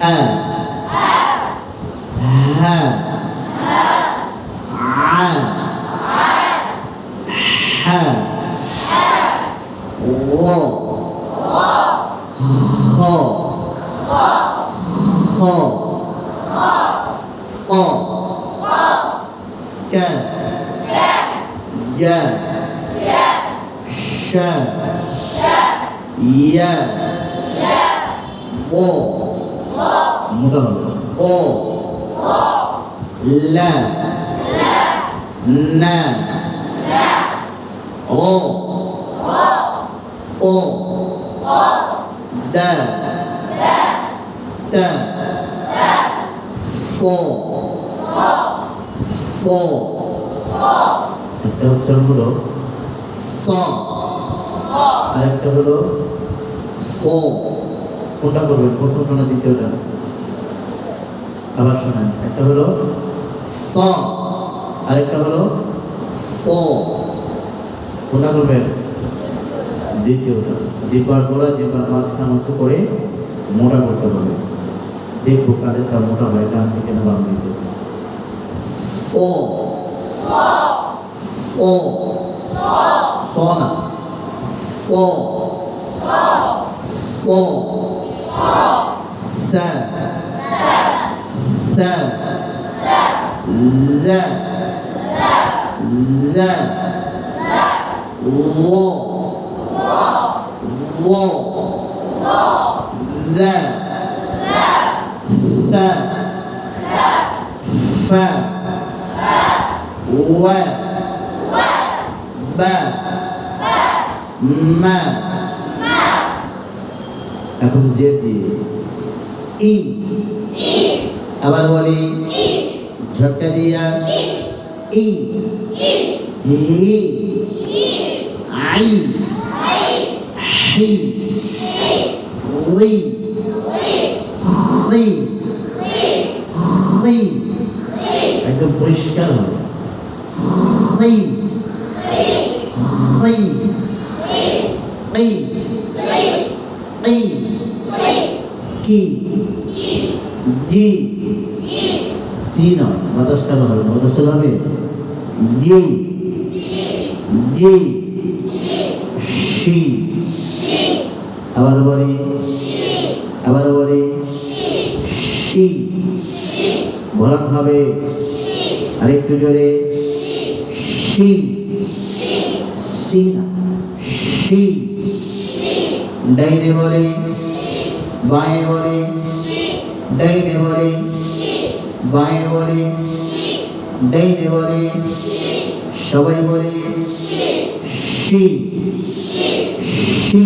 嗯嗯嗯嗯五五后后后后后后跟跟跟跟跟跟跟跟 মোটা হবে ও লা না ও ও দা তা সো সো একটা উচ্চারণ হলো স আরেকটা হলো সো কোনটা করবেন? প্রথমটা না দ্বিতীয়টা আবার শোনেন। একটা হলো স। আরেকটা হলো স। কোনটা করবেন? দ্বিতীয়টা জিব্বার গোড়া জিব্বার মাঝখান উঁচু করে মোটা করতে হবে। দেখব কাদেরটা মোটা হয়, ডান থেকে না বাম দিকে। সো। না। সো। সো। সা সা লা এখন জের দিয়ে ই আবার বলি ঝটকা দিয়া ই হি আই হি লি লি লি একদম পরিষ্কার হবে লি লি লি লি কি? জি জি নয়, বাতাস চালু হবে না বাতাস চালু হবে? জি জি শি। আবার বলি। আবার বলি। শি। বলান হবে। আরেকটু জোরে। শি। সি না, শি। ডাইনে বলে। বাঁয়ে বলে। ডাইনে বলে। বাঁয়ে বলে। ডাইনে বলে। সবাই বলে। শি। শি।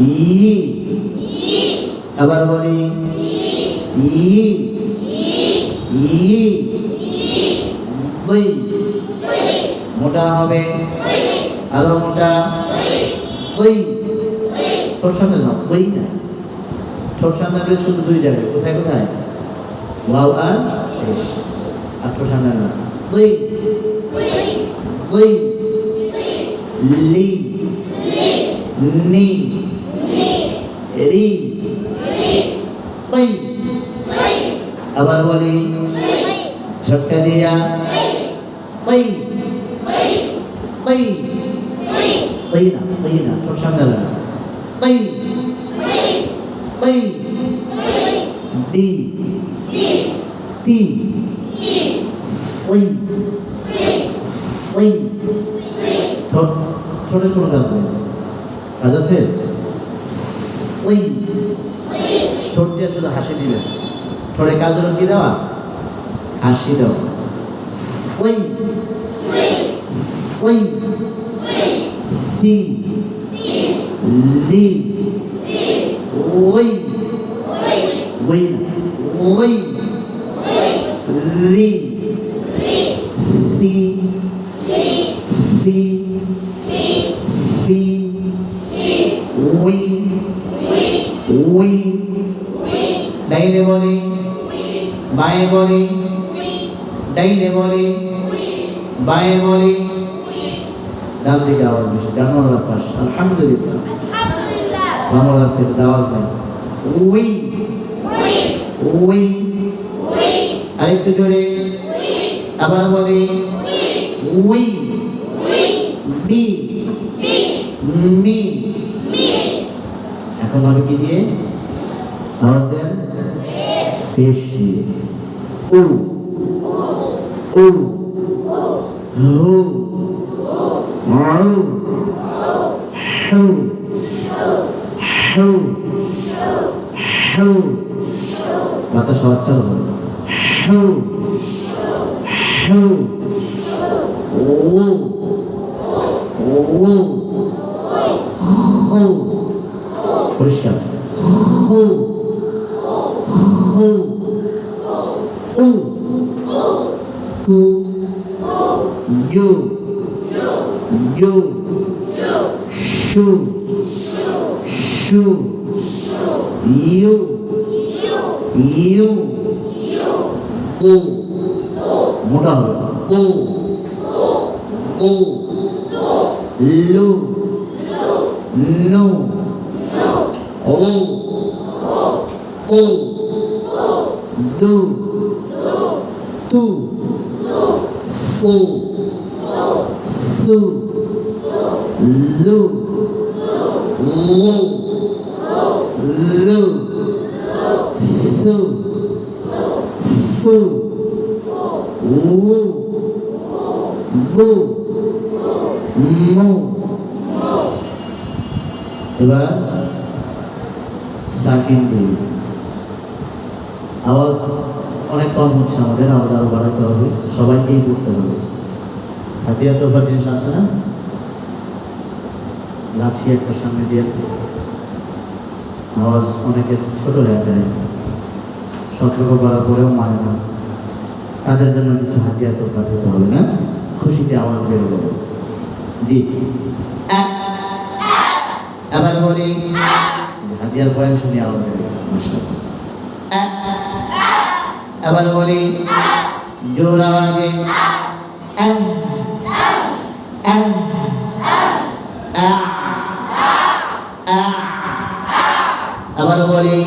ই। আবার বলি। ই। ই। মোটা হবে। আরও মোটা। দুই। ঠোঁট সামনে নাও দুই না। ঠোঁট সামনে রয়েছে শুধু দুই কোথায় কোথায়? ওয়াও আর আর ঠোঁট সামনে না। দুই। দুই। লি। নি। রি। দুই। আবার বলি। ঝটকা দিয়া দুই দুই দুই না দুই না ঠোঁট সামনে না দুই দুই দি তি সই সই ঠোঁট ঠোঁটের কোনো কাজ নেই। কাজ আছে? সই ঠোঁট দিয়ে শুধু হাসি দিবেন। ঠোঁটের কাজ হলো কি দেওয়া? হাসি দেওয়া। সই সই সি লি ওই ওই ওই লি ফি ফি ফি ওই ওই ডাইনে বলে। বাঁয়ে বলে। ডাইনে বলে। বাঁয়ে বলে। ডান দিকে আওয়াজ বেশি। ডান পাশ। আলহামদুলিল্লাহ। বাংলা ফের আওয়াজ নাই। ওই উই। আরেকটু জোরে। আবার বলি। উই। বি মি। এখন হবে কি দিয়ে? আওয়াজ দেন পেশ দিয়ে উ উ হু আউ হু হু হু বাতাস আওয়াজ চালু হবে হু হু ও ও হু পরিষ্কার হু who you you shoe shoe you you ও মোটা হবে ও ও লু নো ও ও দু তু সু সু লু লু লু সু ফু উ বু মু এবার সাকিন দুই আওয়াজ অনেক কম হচ্ছে আমাদের আওয়াজ আরও বাড়াতে হবে, সবাইকেই করতে হবে। হাতিয়া তোফার জিনিস আছে না? লাঠি একটা সামনে দিয়ে। আওয়াজ অনেকের ছোট হয়ে যায়। সতর্ক করার পরেও মানে না। তাদের জন্য কিছু হাতিয়ার তোফা দিতে হবে, না? খুশিতে আওয়াজ বেরো জি। আ। আবার বলি, হাতিয়ার বয়ান শুনে আওয়াজ বেড়ে। আবার বলি, জোর আওয়াজে। আবার বলি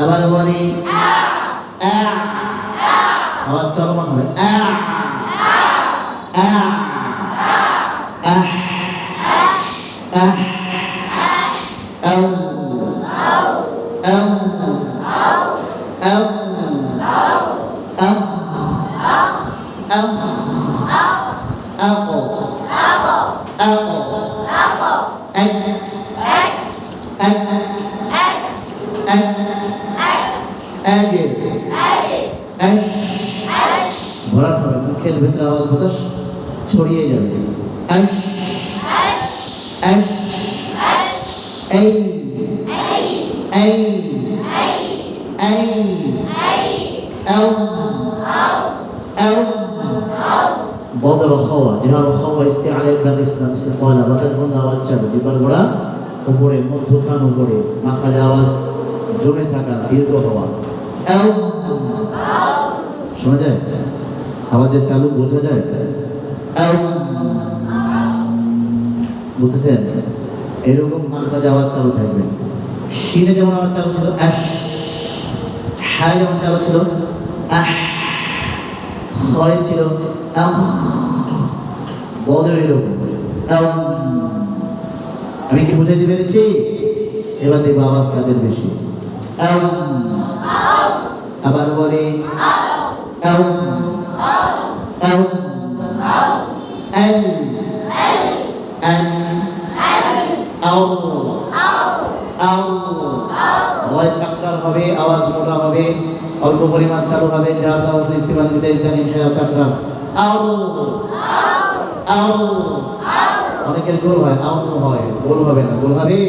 আবার বলি আ। আওয়াজ চলমান হবে আ। আ। আ। আ। আউ। আউ। আউ। আউ। আউ। Apple. Apple. Egg. Egg. Egg. Egg. Egg. ভরাট হবে মুখের ভেতরে আওয়াজ বাতাস ছড়িয়ে যাবে। আশ আশ এই। এই। এই। আও আও বদর খাওয়া যাহার খাওয়া ইস্তেআলাত বাদ ইসলাম ইস্তেqala বাতাস বন্ধ আওয়াজ গোড়া উপরে মধ্যখান উপরে। আওয়াজ জমে থাকা দীর্ঘ হওয়া। শোনা যায়? আওয়াজের চালু বোঝা যায়? আও বুঝতেছেন এরকম মাখাজ আওয়াজ চালু থাকবে। শিনে যেমন আওয়াজ চালু ছিল হায় যেমন চালু ছিল ছিল আমি কি বুঝাইতে পেরেছি? এবার দেখব আওয়াজ কাদের বেশি। আবার বলি আম। আম। আম। আম। আও। আও। হয় তাকরার হবে আওয়াজ মোটা হবে অল্প পরিমাণ চালু হবে যার আওয়াজ ইস্তেমাল বিদায় জানি হেরা তাকরার আও আও অনেকের গোল হয় আও হয় গোল হবে না গোল হবে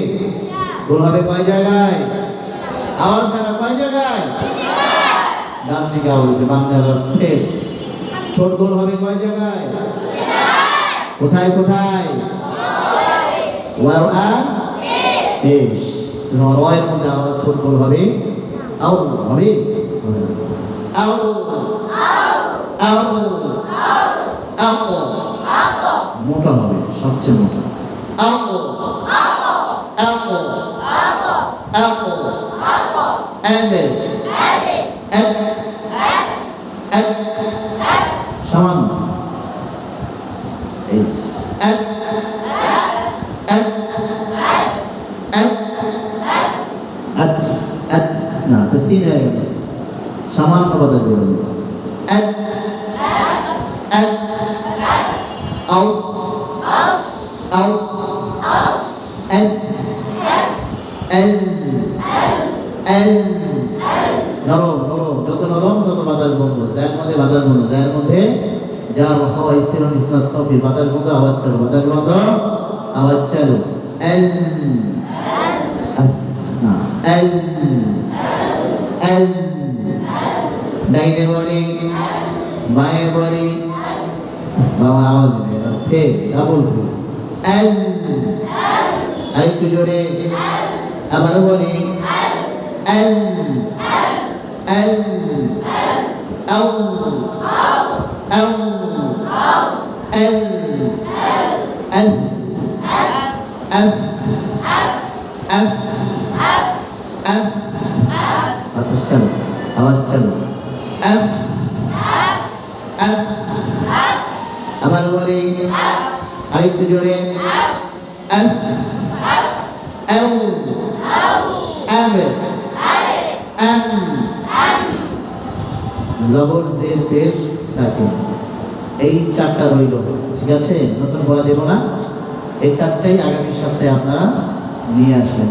গোল হবে কয় জায়গায় আওয়াজ হয় না কয় জায়গায় ডান দিকে হচ্ছে বাম জায়গার ফের। ছোট গোল হবে কয় জায়গায়? কোথায় কোথায়? ওয়াও, আ? পেশ রয়ের মধ্যে আওয়াজ ছোট গোল হবে। আও হবে? আও আও আও মোটা হবে, সবচেয়ে মোটা। আও আও আও and at at সামান্য এই at at at at at না, তো সিন হয়ে গেল। সামান্য কথা বলুন at at aus aus S L L নরম নরম, যত নরম, তত বাতাস বন্ধ। যার মধ্যে, বাতাস বন্ধ। যার মধ্যে যার হওয়া স্থির ইসমাত সফি বাতাস বন্ধ, আওয়াজ চালু। বাতাস বন্ধ, আওয়াজ চালু। এল। এল। এল। ডাইনে বলি বাঁয়ে বলি বাবা, আওয়াজ ফে ডাবল ফে এল। আরেকটু জোরে। আবারও বলি। এল। এল। আউ আউ এল এল এফ এফ এফ বাতাস চালু আওয়াজ চালু এফ এফ আবার বলি আরেকটু জোরে এফ এল এম এম জবর জের পেশ সাকিন এই চারটা রইল। ঠিক আছে? নতুন বলা দেব না। এই চারটাই আগামী সপ্তাহে আপনারা নিয়ে আসবেন।